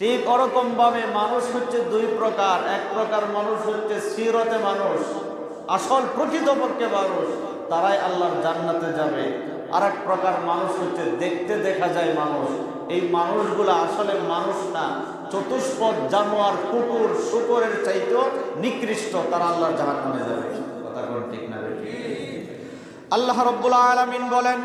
ঠিক ওরকম ভাবে মানুষ হচ্ছে দুই প্রকার। এক প্রকার মানুষ হচ্ছে সিরতে মানুষ, আসল প্রকৃতপক্ষে মানুষ, তারাই আল্লাহর জান্নাতে যাবে। আর এক প্রকার মানুষ হচ্ছে দেখতে দেখা যায় মানুষ। এই মানুষগুলো আসলে মানুষ না, চতুষ্পদ জানোয়ার, কুকুর, শুকরের চাইতেও নিকৃষ্ট, তারা আল্লাহর জাহান্নামে যাবে। কথা ঠিক না? আল্লাহ রব্বুল আলামিন বলেন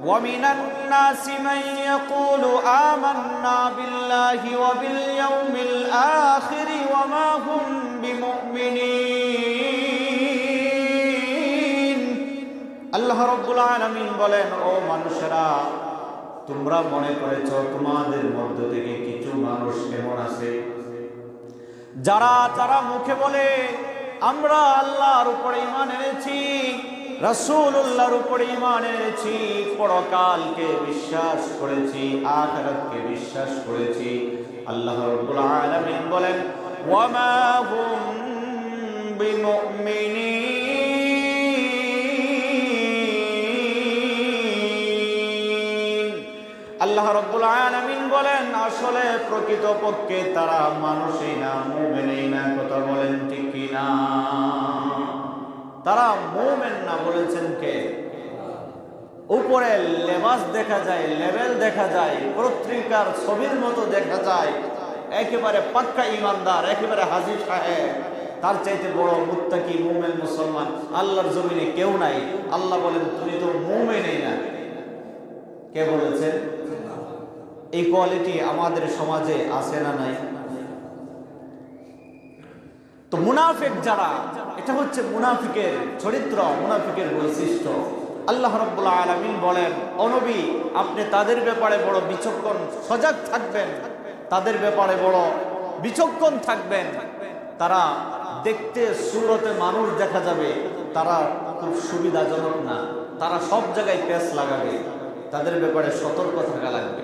ومن الناس من يقول آمنا بالله وباليوم الآخر وما هم بمؤمنين আল্লাহ রব্বুল আলামিন বলেন ও মানুষেরা তোমরা মনে করেছ তোমাদের মধ্য থেকে কিছু মানুষ এমন আছে যারা তারা মুখে বলে আমরা আল্লাহর উপরে ইমান এনেছি রাসূলুল্লাহর উপরে ইমান এনেছি, পরকালকে বিশ্বাস করেছি, আখিরাতকে বিশ্বাস করেছি। আল্লাহ রাব্বুল আলামিন বলেন, ওয়ামা হুম বিমুমিনিন। আল্লাহ রব্বুল আলামিন বলেন, আসলে প্রকৃতপক্ষে তারা মানুষই না, মুমিনই না। কথা বলেন ঠিক কি না তারা মোমেন না বলেছেন কে? উপরে লেবাস দেখা যায় লেভেল দেখা যায়, পত্রিকার ছবির মতো দেখা যায়। একেবারে পাক্কা ইমানদার, একেবারে হাজির সাহেব। তার চাইতে বড় মুত্তাকি মুমেন মুসলমান, আল্লাহর জমিনে কেউ নাই। আল্লাহ বলেন, তুমি তো মুমেনই না। কে বলেছেন? এই কোয়ালিটি আমাদের সমাজে আছে না নাই? তো মুনাফিক যারা, এটা হচ্ছে মুনাফিকের চরিত্র, মুনাফিকের বৈশিষ্ট্য। আল্লাহ রব্বুল্লাহ আলমিন বলেন অনবী আপনি তাদের ব্যাপারে বড় বিচক্ষণ, সজাগ থাকবেন। তাদের ব্যাপারে বড় বিচক্ষণ থাকবেন। তারা দেখতে সুরতে মানুষ দেখা যাবে, তারা খুব সুবিধাজনক না। তারা সব জায়গায় পেস লাগাবে, তাদের ব্যাপারে সতর্ক থাকা লাগবে।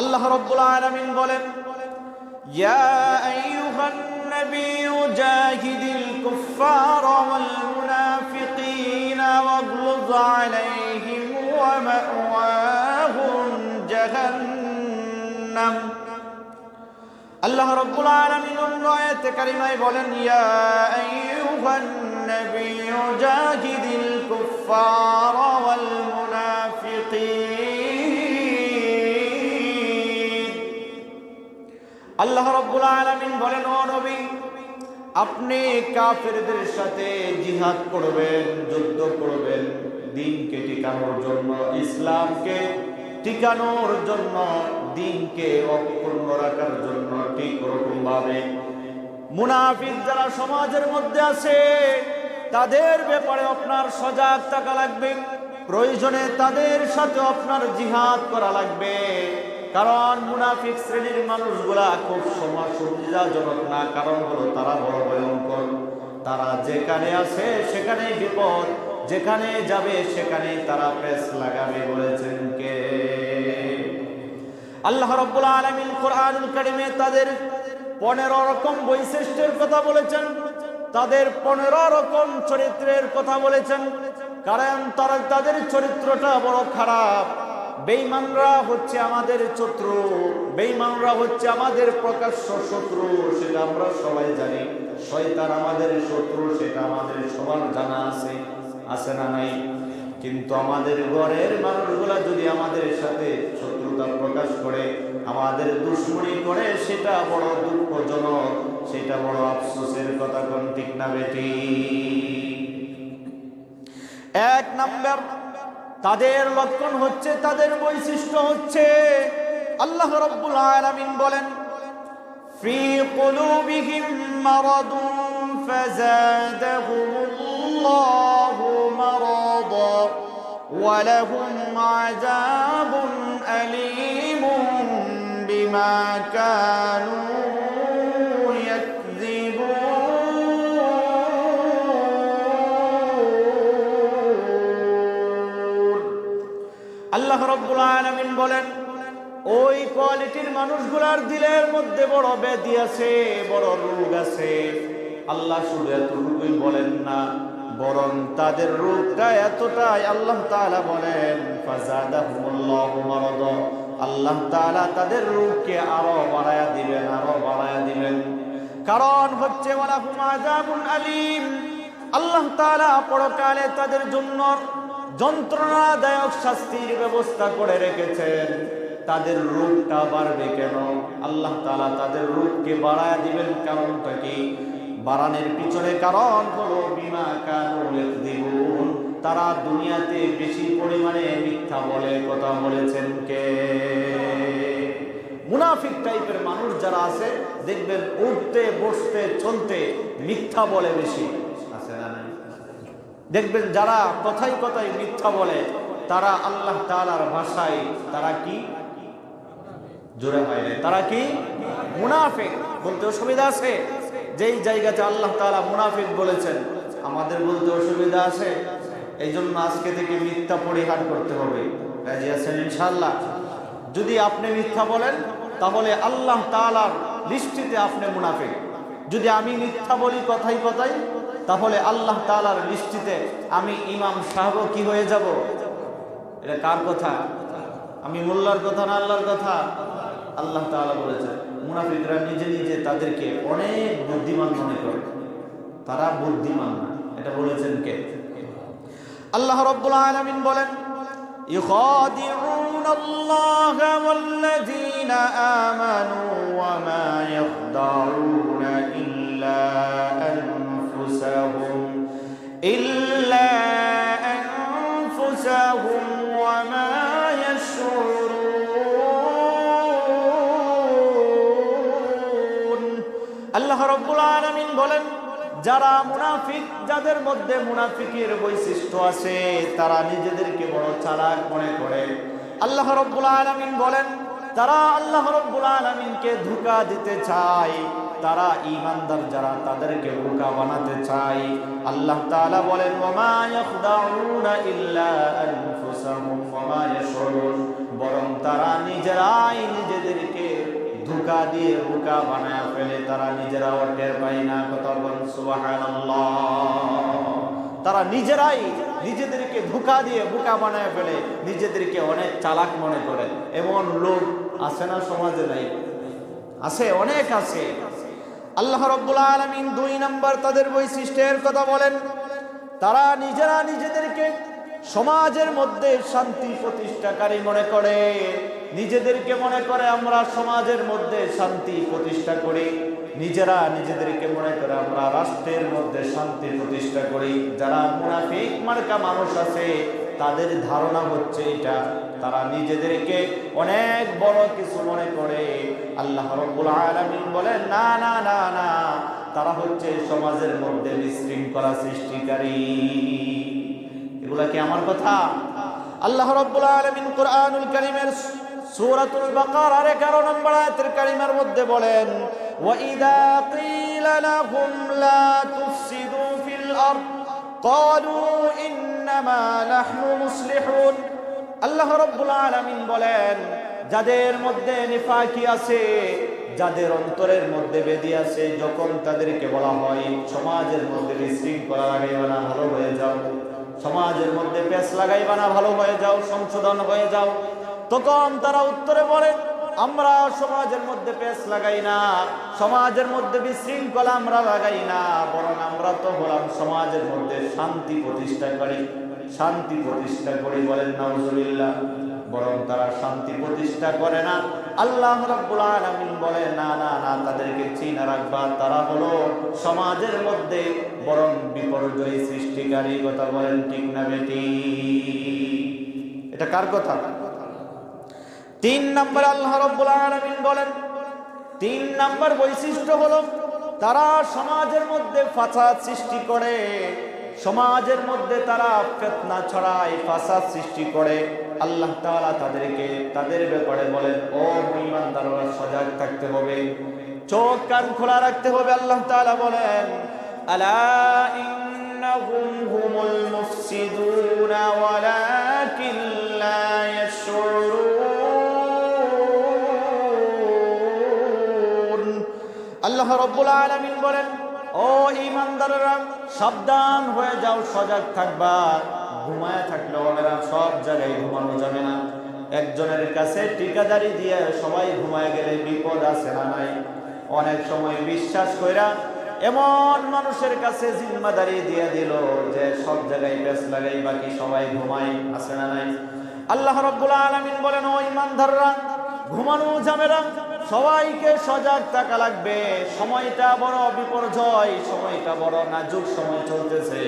আল্লাহ রব্বুল আলামিন বলেন, ইয়া النبي جاهد الكفار والمنافقين واغلظ عليهم ومأواهم جهنم আল্লাহ রব্বুল আলামিন অন্য আয়াতে কারিমায় বলেন ইয়া আইয়ুহান নাবিয়্যু জাহিদিল কুফার আল্লাহ রব্বুল আলামিন বলেন, ও নবী, আপনি কাফেরদের সাথে জিহাদ করবেন, যুদ্ধ করবেন, দিনকে টিকানোর জন্য, ইসলামকে টিকানোর জন্য, দিনকে অক্ষুণ্ণ রাখার জন্য ঠিক ওরকম ভাবে মুনাফিক যারা সমাজের মধ্যে আছে, তাদের ব্যাপারে আপনার সজাগ থাকা লাগবে। প্রয়োজনে তাদের সাথে আপনার জিহাদ করা লাগবে। কারণ মুনাফিক শ্রেণির মানুষগুলা খুব সমাজ সুবিধাজনক না, কারণ হলো তারা বড় ভয়ঙ্কর। তারা যেখানে আছে সেখানে বিপদ, যেখানে যাবে সেখানে তারা পেস লাগাবে বলেছেন কে? আল্লাহ রব্বুল আলমিন কোরআনুল কারিমে তাদের পনেরো রকম বৈশিষ্ট্যের কথা বলেছেন। তাদের পনেরো রকম চরিত্রের কথা বলেছেন। কারণ তারা তাদের চরিত্রটা বড় খারাপ। বেইমানরা হচ্ছে আমাদের শত্রু বেইমানরা হচ্ছে আমাদের প্রকাশ্য শত্রু, সেটা আমরা সবাই জানি। শয়তান আমাদের শত্রু, সেটা আমাদের সবার জানা আছে আছে না নাই? কিন্তু আমাদের ঘরের মানুষগুলা যদি আমাদের সাথে শত্রুতা প্রকাশ করে, আমাদের দুশ্মনী করে, সেটা বড় দুঃখজনক, সেটা বড় আফসোসের কথা কোন ঠিক না বেটি এক নাম্বার তাদের লক্ষণ হচ্ছে তাদের বৈশিষ্ট্য হচ্ছে আল্লাহ রাব্বুল আলামিন বলেন ফি কুলুবিহিম মারাদুন ফাযাদাহুমুল্লাহু মারাদা ওয়ালাহুম আযাবুন আলীমুম বিমা কা বলেন, ওই কোয়ালিটির মানুষগুলার দিলের মধ্যে বড় ব্যাধি আছে, বড় রোগ আছে। আল্লাহ শুধু এতটুকুই বলেন না, বরং তাদের রোগটা এতটাই আল্লাহ তাআলা বলেন আল্লাহ তাআলা তাদের রূপকে আরও বাড়ায়া দিবেন, আরও বাড়ায়া দিবেন। কারণ হচ্ছে আলীম। আল্লাহ তাআলা পরকালে তাদের জন্য যন্ত্রণাদায়ক শাস্তির ব্যবস্থা করে রেখেছেন। তাদের রূপটা বাড়বে কেন? আল্লাহ তাআলা তাদের রূপকে বাড়ায় দিবেন কারণটা কি? বাড়ানোর পিছনে কারণ হলো, বিমা কানু ইয়াকদিবুন। তারা দুনিয়াতে বেশি পরিমাণে মিথ্যা বলে কথা বলেছেন কে? মুনাফিক টাইপের মানুষ যারা আছে, দেখবেন উঠতে বসতে, চলতে মিথ্যা বলে বেশি। আছে না? দেখবেন যারা কথাই কথাই মিথ্যা বলে তারা আল্লাহ তাআলার ভাষায় তারা কি? জোরে হয় তারা কি? মুনাফিক। বলতে অসুবিধা আছে? যেই জায়গাতে আল্লাহ তাআলা মুনাফিক বলেছেন আমাদের বলতে অসুবিধা আছে? এই জন্য আজকে থেকে মিথ্যা পরিহার করতে হবে। রাজি আছেন ইনশাল্লাহ যদি আপনি মিথ্যা বলেন তাহলে আল্লাহ তাআলার দৃষ্টিতে আপনি মুনাফিক। যদি আমি মিথ্যা বলি কথাই কথাই তাহলে আল্লাহ তাআলার দৃষ্টিতে আমি ইমাম সাহেব কি হয়ে যাব এটা কার কথা আমি মোল্লার কথা না আল্লাহর কথা আল্লাহ তাআলা বলেছেন মুনাফিকরা নিজে নিজে তাদেরকে অনেক বুদ্ধিমান মনে করে তারা বুদ্ধিমান না এটা বলেছেন কে আল্লাহ রব্বুল আলামিন বলেন يخادعون الله والذين آمنوا وما يخدعون إلا أنفسهم وما يشعرون আল্লাহ রব্বুল আলামিন বলেন যারা মুনাফিক যাদের মধ্যে মুনাফিকের বৈশিষ্ট্য আছে তারা নিজেদেরকে বড় চালাক মনে করে আল্লাহ রব্বুল আলামিন বলেন তারা আল্লাহ রব্বুল আলামিনকে ধোঁকা দিতে চায় তারা ঈমানদার যারা, তাদেরকে বোকা বানাতে চায় আল্লাহ তাআলা বলেন বরং তারা নিজেরাই নিজেদেরকে ধোকা দিয়ে বোকা বানায় ফেলে। তারা নিজেরাও টের পায় না কথা বলেন তারা নিজেরাই নিজেদেরকে ধোকা দিয়ে বোকা বানায় ফেলে, নিজেদেরকে অনেক চালাক মনে করে। এমন লোক আছে না সমাজে নাই? আছে, অনেক আছে। আল্লাহ রব্বুল আলমিন দুই নম্বর তাদের বৈশিষ্ট্যের কথা বলেন। তারা নিজেরা নিজেদেরকে সমাজের মধ্যে শান্তি প্রতিষ্ঠাকারী মনে করে। নিজেদেরকে মনে করে আমরা সমাজের মধ্যে শান্তি প্রতিষ্ঠা করি। নিজেরা নিজেদেরকে মনে করে আমরা রাষ্ট্রের মধ্যে শান্তি প্রতিষ্ঠা করি। যারা মুনাফিক মার্কা মানুষ আছে তাদের ধারণা হচ্ছে এটা। তারা নিজেদেরকে অনেক বড় কিছু মনে করে। আল্লাহ রব্বুল আলামিন বলেন, না না না না। তারা হচ্ছে সমাজের মধ্যে বিশৃঙ্খলা সৃষ্টিকারী। এগুলা কি আমার কথা? আল্লাহ রব্বুল আলামিন কোরআনুল কারীমের সূরাতুল বাকারার 11 নম্বর আয়াতের কারিমার মধ্যে বলেন, ওয়া ইযা কিলা লাহুম লা তুফসিদু ফিল আরদ। ক্বালু আল্লাহ রব্বুল বলেন, যাদের মধ্যে নিফাকি আছে, যাদের অন্তরের মধ্যে বেদি আছে, যখন তাদেরকে বলা হয়, সমাজের মধ্যে বিশৃঙ্খলা লাগাইবা না, ভালো হয়ে যাও। সমাজের মধ্যে পেশ লাগাইবা না, ভালো হয়ে যাও, সংশোধন হয়ে যাও। তখন তারা উত্তরে বলে, আমরা সমাজের মধ্যে পেশ লাগাই না, সমাজের মধ্যে বিশৃঙ্খলা আমরা লাগাই না, বরং আমরা তো হলাম সমাজের মধ্যে শান্তি প্রতিষ্ঠা করি শান্তি প্রতিষ্ঠা করি বলেন, নাউজুবিল্লাহ। বরং তারা শান্তি প্রতিষ্ঠা করে না। আল্লাহ রাব্বুল আলামিন বলে, না না না, তাদেরকে চিনা রাখবা। তারা হলো সমাজের মধ্যে বরং বিপর্যয় সৃষ্টিকারী কথা বলেন, ঠিক না বেটি? এটা কার কথা? তিন নম্বর আল্লাহ রাব্বুল আলামিন বলেন, তিন নম্বর বৈশিষ্ট্য হলো, তারা সমাজের মধ্যে ফাসাদ সৃষ্টি করে। সমাজের মধ্যে তারা ফেতনা ছড়ায়, ফাসাদ সৃষ্টি করে। আল্লাহ তাআলা তাদেরকে তাদের ব্যাপারে বলেন, ও ইমানদাররা সজাগ থাকতে হবে। চোখ, কান খোলা রাখতে হবে। আল্লাহ তাআলা বলেন, আলা আল্লাহ রব্বুল আলামিন বলেন ও ইমানদাররা, সাবধান হয়ে যাও, সজাগ থাকবা। ঘুমায় থাকলে না সব জায়গায় ঘুমানো যাবে না। একজনের কাছে ঠিকাদারি দিয়ে সবাই ঘুমায় গেলে বিপদ আছে না নাই? অনেক সময় বিশ্বাস কইরা এমন মানুষের কাছে জিম্মাদারি দিয়ে দিল যে সব জায়গায় পেস লাগাই, বাকি সবাই ঘুমাই আছে না নাই? আল্লাহ রব্বুল আলামিন বলেন, ও ইমানদাররা, ঘুমানো যাবে না। সবাইকে সজাগ থাকা লাগবে। সময়টা বড় বিপর্যয়, সময়টা বড় নাজুক সময় চলতেছে।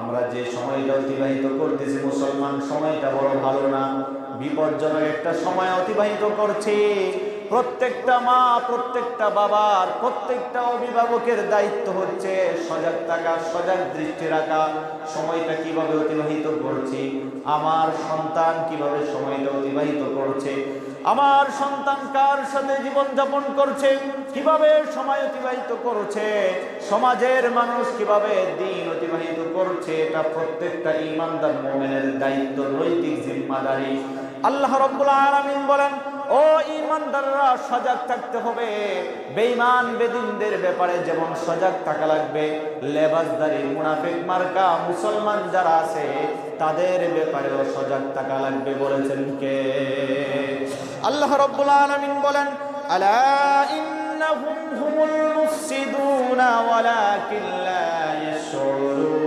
আমরা যে সময়টা অতিবাহিত করতেছি, মুসলমান সময়টা বড় ভালো না। বিপজ্জনক একটা সময় অতিবাহিত করছি। প্রত্যেকটা মা, প্রত্যেকটা বাবার, প্রত্যেকটা অভিভাবকের দায়িত্ব হচ্ছে সজাগ থাকা, সজাগ দৃষ্টি রাখা, সময়টা কীভাবে অতিবাহিত করছি, আমার সন্তান কীভাবে সময়টা অতিবাহিত করছে আমার সন্তান কার সাথে জীবন যাপন করছে? কীভাবে সময় অতিবাহিত করছে? সমাজের মানুষ কীভাবে দিন অতিবাহিত করছে? এটা প্রত্যেকটা ইমানদার মোমেনের দায়িত্ব, নৈতিক জিম্মাদারি। আল্লাহ রব্বুল আলামিন বলেন ও ইমানদাররা সজাগ থাকতে হবে। বেঈমান বেদিনদের ব্যাপারে যেমন সজাগ থাকা লাগবে, লেবাসদারি, মুনাফিক মার্কা, মুসলমান যারা আছে, তাদের ব্যাপারেও সজাগ থাকা লাগবে বলেছেন কে? আল্লাহ রব্বুল আলামিন বলেন, আলা ইন্নাহুম হুমুল মুফসিদুনা ওয়ালাকিন লা ইয়াশউরুন।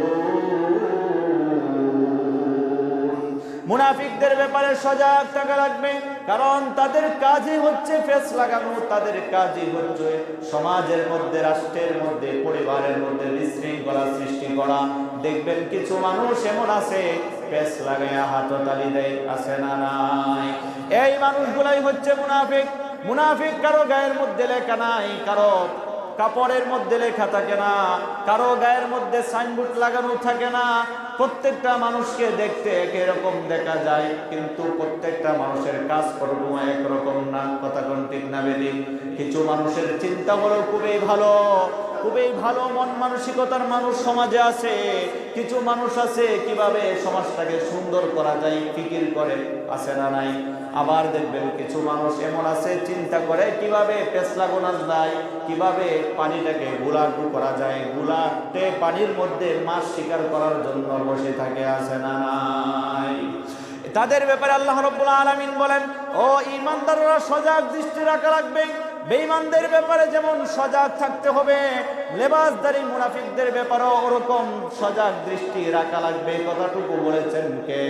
মুনাফিকদের ব্যাপারে সজাগ থাকা লাগবে, কারণ তাদের কাজই হচ্ছে ফেস লাগানো, তাদের কাজই হচ্ছে সমাজের মধ্যে, রাষ্ট্রের মধ্যে, পরিবারের মধ্যে বিশৃঙ্খলা সৃষ্টি করা। দেখবেন কিছু মানুষ এমন আছে পেস লাগাইয়া হাততালি দেয়, আছে না নাই? এই মানুষগুলাই হচ্ছে মুনাফিক। মুনাফিক কারও গায়ের মধ্যে লেখা নাই, কারও কাপড়ের মধ্যে লেখা থাকে না, কারও গায়ের মধ্যে সাইনবোর্ড লাগানো থাকে না প্রত্যেকটা মানুষকে দেখতে একই রকম দেখা যায়, কিন্তু প্রত্যেকটা মানুষের কাজ কাজকর্ম একরকম না। কথা কোন না কিছু মানুষের চিন্তা হলো খুবই ভালো। খুবই ভালো মন মানসিকতার মানুষ সমাজে আছে, কিছু মানুষ আছে, কীভাবে সমাজটাকে সুন্দর করা যায়, ফিকির করে, আছে না নাই? আবার দেখবেন কিছু মানুষ এমন আছে, চিন্তা করে কীভাবে পেছলা গোনা যায়, কীভাবে পানিটাকে গুলাটু করা যায়, গুলাটে পানির মধ্যে মাছ শিকার করার জন্য বসে থাকে, আছে না নাই? তাদের ব্যাপারে আল্লাহ রব্বুল আলামিন বলেন, ও ইমানদাররা সজাগ দৃষ্টি রাখা লাগবে। বেঈমানদের ব্যাপারে যেমন সজাগ থাকতে হবে, লেবাসদারি মুনাফিকদের ব্যাপারেও ওরকম সজাগ দৃষ্টি রাখা লাগবে, কথাটুকু বলেছেন কে?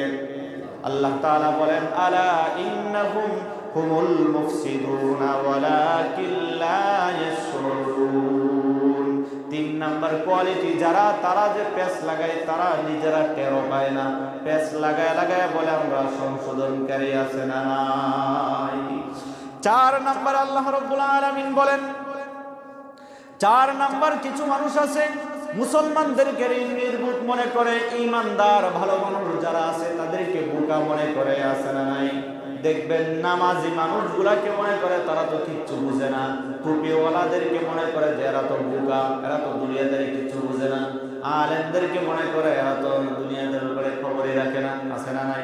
আল্লাহ তাআলা বলেন, আলা ইন্নাহুম হুমুল মুফসিদুনা ওয়ালাকিন লা ইয়াশউরুন তিন নাম্বার কোয়ালিটি, যারা, তারা যে পেস লাগায়, তারা নিজেরা টেরো পায় না। পেস লাগায় লাগায় বলে, আমরা সংশোধনকারী আছে না নাই? চার নাম্বার আল্লাহ রব্বুল আলামিন বলেন, চার নাম্বার কিছু মানুষ আছে, মুসলমানদেরকে নির্বুত মনে করে ইমানদার ভালো মানুষ যারা আছে, তাদেরকে বোকা মনে করে, আছে না নাই? দেখবেন নামাজি মানুষগুলাকে মনে করে, তারা তো কিচ্ছু বুঝে না। টুপিওয়ালাদেরকে মনে করে যে এরা তো বোকা, এরা তো দুনিয়াদের কিচ্ছু বুঝে না। আলেমদেরকে মনে করে, এরা তো দুনিয়াদের উপরে খবরই রাখে না, আছে না নাই?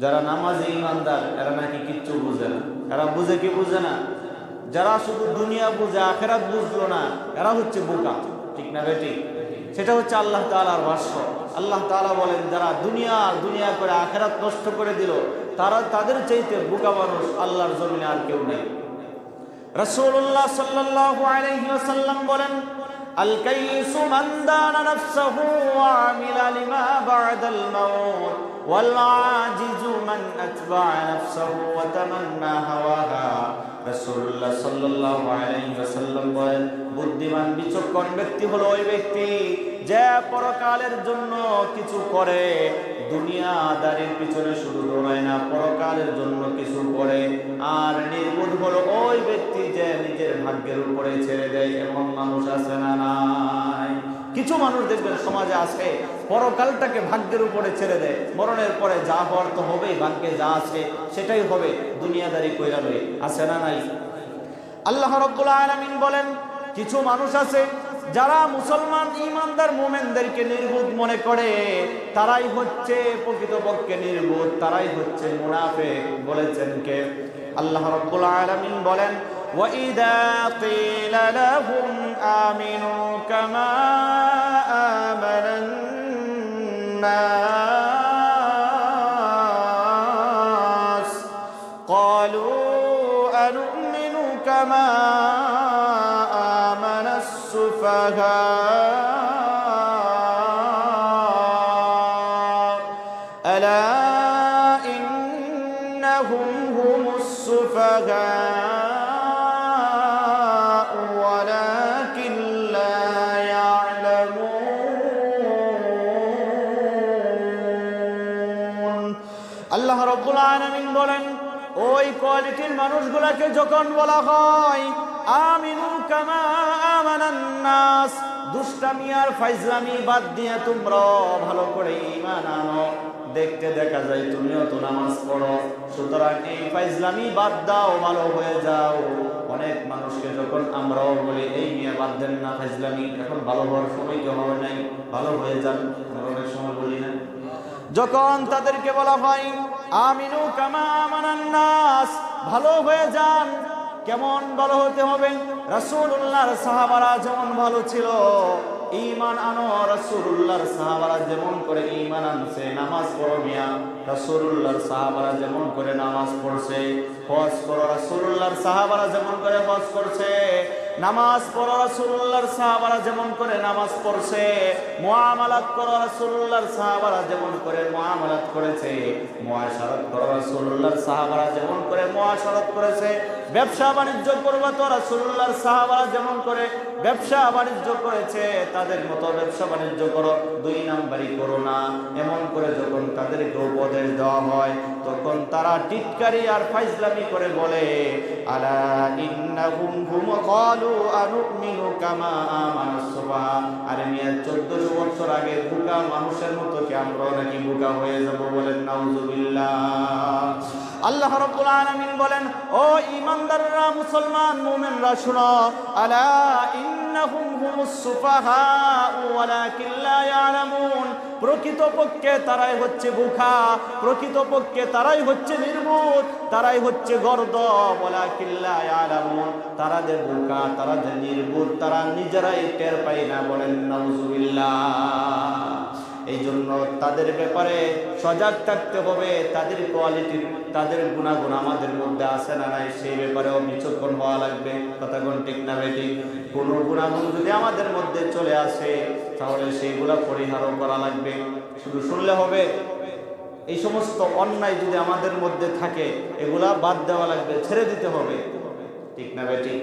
যারা নামাজি ইমানদার এরা নাকি কিচ্ছু বুঝে না। এরা বুঝে কি বুঝে না যারা শুধু দুনিয়া বুঝে আখেরাত বুঝলো না এরা হচ্ছে বোকা ঠিক না বেটি সেটা হচ্ছে আল্লাহ তালার ভাষ্য আল্লাহ তালা বলেন যারা দুনিয়া দুনিয়া করে আখেরাত নষ্ট করে দিল তারা তাদের চাইতে বোকা মানুষ আল্লাহর জমিনে আর কেউ নেই রসুল্লাহ সাল্লাল্লাহু আলাইহি ওয়াসাল্লাম বলেন الكيس من دان نفسه وعمل لما بعد الموت والعاجز من أتبع نفسه وتمنى هواها রাসূলুল্লাহ সাল্লাল্লাহু আলাইহি ওয়াসাল্লাম বলেন বুদ্ধিমান বিচক্ষণ ব্যক্তি হলো ওই ব্যক্তি যে পরকালের জন্য কিছু করে দুনিয়াদারির পিছনে শুধু দৌড়ায় না পরকালের জন্য কিছু করে আর নির্বোধ হলো ওই ব্যক্তি যে নিজের ভাগ্যের উপরে ছেড়ে দেয় এমন মানুষ আছে না নাই কিছু মানুষ দেখবেন সমাজে আছে, পরকালটাকে ভাগ্যের উপরে ছেড়ে দেয়। মরণের পরে যা হওয়ার তো হবেই, ভাগ্যে যা আছে সেটাই হবে, দুনিয়াদারি কইরা লই। আছে না নাই? আল্লাহ রব্বুল আলামিন বলেন, কিছু মানুষ আছে যারা মুসলমান ইমানদার মোমেনদেরকে নির্বুধ মনে করে, তারাই হচ্ছে প্রকৃতপক্ষে নির্বোধ, তারাই হচ্ছে মুনাফে বলেছেন কে? আল্লাহ রব্বুল আলামিন বলেন وإذا قيل لهم آمنوا كما آمن الناس قالوا أنؤمن كما آمن السفهاء কোয়ালিটির যখন বলা হয়, আমিনু কামা আমানান নাস দুষ্টামি আর ফাইজলামি বাদ দিয়ে তোমরা ভালো করে ঈমান আনো। দেখতে দেখা যায় তুমিও তো নামাজ পড়ো। সুতরাং এই ফাইজলামি বাদ দাও, ভালো হয়ে যাও। অনেক মানুষকে যখন আমরাও বলি, এই নিয়ে বাদ দেন না ফাইজলামি, এখন ভালো হওয়ার সময় কেউ হবে নাই, ভালো হয়ে যান। অনেক সময় বলি না। যখন তাদেরকে বলা হয় আমিনু কামা ভালো হয়ে যান, কেমন ভালো হতে হবে? রাসূলুল্লাহর সাহাবারা যেমন ভালো ছিল ইমান আনো, রাসূলুল্লাহর সাহাবারা যেমন করে ইমান আনছে, নামাজ পড়ো মিয়া, রাসূলুল্লাহর সাহাবারা যেমন করে নামাজ পড়ছে, হজ করো, রাসূলুল্লাহর সাহাবারা যেমন করে হজ করছে। নামাজ পড়ো রাসূলুল্লাহর সাহাবারা যেমন করে নামাজ পড়ছে, মুআমালাত করো রাসূলুল্লাহর সাহাবারা যেমন করে মুআমালাত করেছে, মুআশারাত করো রাসূলুল্লাহর সাহাবারা যেমন করে মুআশারাত করেছে ব্যবসা বাণিজ্য করব তো রাসূলুল্লাহর সাহাবারা যেমন করে, ব্যবসা বাণিজ্য করেছে, তাদের মতো ব্যবসা বাণিজ্য করো, দুই নাম্বারই করো না। এমন করে যখন তাদেরকে উপদেশ দেওয়া হয়, তখন তারা টিটকারি আর ফাইজলামি করে বলে, আলা ইন্নাহুম হুম ক্বালু আনুমিনু কামা আমানাস আরে মিয়া 1400 বছর আগে বুকা মানুষের মতো কি আমরা নাকি বুকা হয়ে যাব বলেন? নাউজুবিল্লাহ। আল্লাহ রাব্বুল আলামিন বলেন, ও ঈমানদাররা, মুসলমান মুমিনরা, শুনো, আলা ইন্নাহুম হুমুস সুফাহা ওয়ালাকিন লা ইয়ালামুন। প্রকৃতপক্ষে তারাই হচ্ছে বুখা প্রকৃতপক্ষে তারাই হচ্ছে নির্বোধ, তারাই হচ্ছে গর্দ বলা কিল্লা আলামুন তারা যে বুকা, তারা যে নির্বোধ, তারা নিজেরাই টের পাই না বলেন, নাউজুবিল্লাহ। এই জন্য তাদের ব্যাপারে সজাগ থাকতে হবে, তাদের কোয়ালিটির তাদের গুণাগুণ আমাদের মধ্যে আছে না নাই, সেই ব্যাপারেও বিচক্ষণ হওয়া লাগবে। কথাগুণ ঠিক না বেটি কোনো গুণাগুণ যদি আমাদের মধ্যে চলে আসে, তাহলে সেইগুলা পরিহারও করা লাগবে। শুধু শুনলে হবে, এই সমস্ত অন্যায় যদি আমাদের মধ্যে থাকে, এগুলা বাদ দেওয়া লাগবে, ছেড়ে দিতে হবে। ঠিক না বেটি